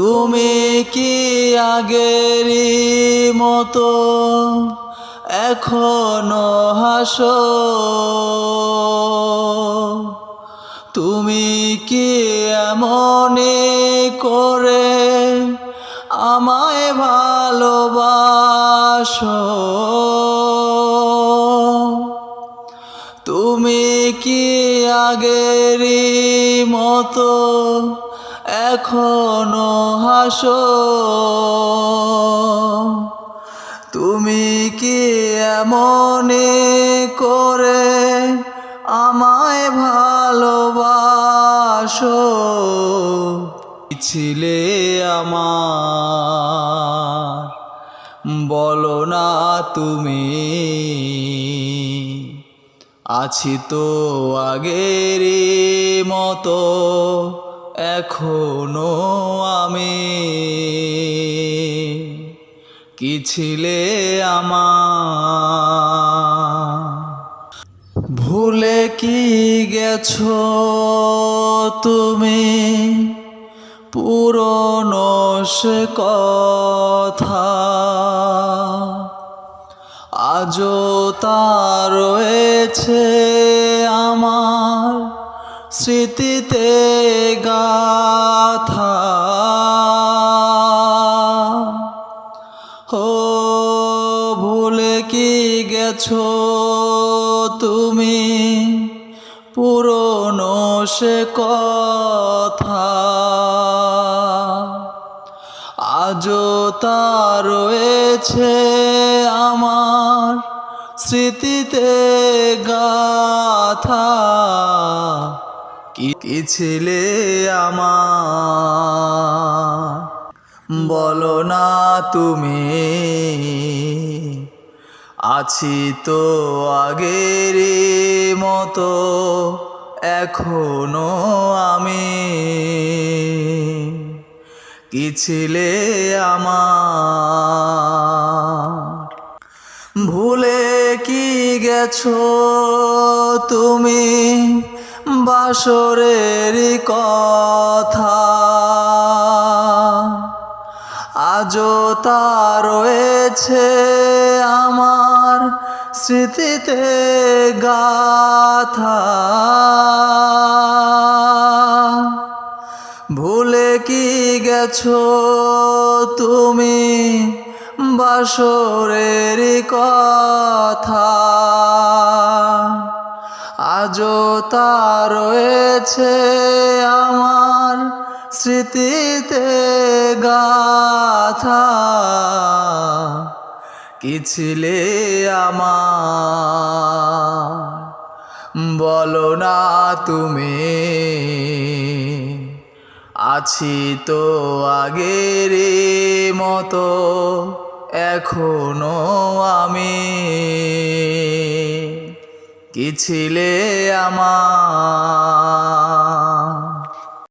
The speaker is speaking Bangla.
তুমি কি আগেরই মতো এখনও হাসো? তুমি কি এমনে করে আমায় ভালোবাসো? তুমি কি আগেরই মতো এখনও হাসো। তুমি কি এমনে করে আমায় ভালোবাসো? ছিলে আমার, বলো না তুমি। আছি তো আগেরই মতো। এখনও আমি কি ছিলে আমার? ভুলে কি গেছো তুমি? পুরনো সে কথা। আজও তা রয়েছে আমার স্মৃতিতে গাথা। ও ভুলে কি গেছো তুমি? পুরনো সে কথা। আজও তা রয়েছে আমার স্মৃতিতে গাথা। কি ছিলে আমার, বলো না তুমি, আছি তো আগের মতো, এখনও আমি। কি ছিলে আমার, ভুলে কি গেছো তুমি? বাসরের কথা। আজও তা রয়েছে আমার স্মৃতিতে গাথা। ভুলে কি গেছো তুমি বাসরের কথা? আজও তা রয়েছে আমার স্মৃতিতে গাথা। কি ছিলে আমার? বলো না তুমি। আছি তো আগের মতো, এখনও আমি। কি ছিলে আমার?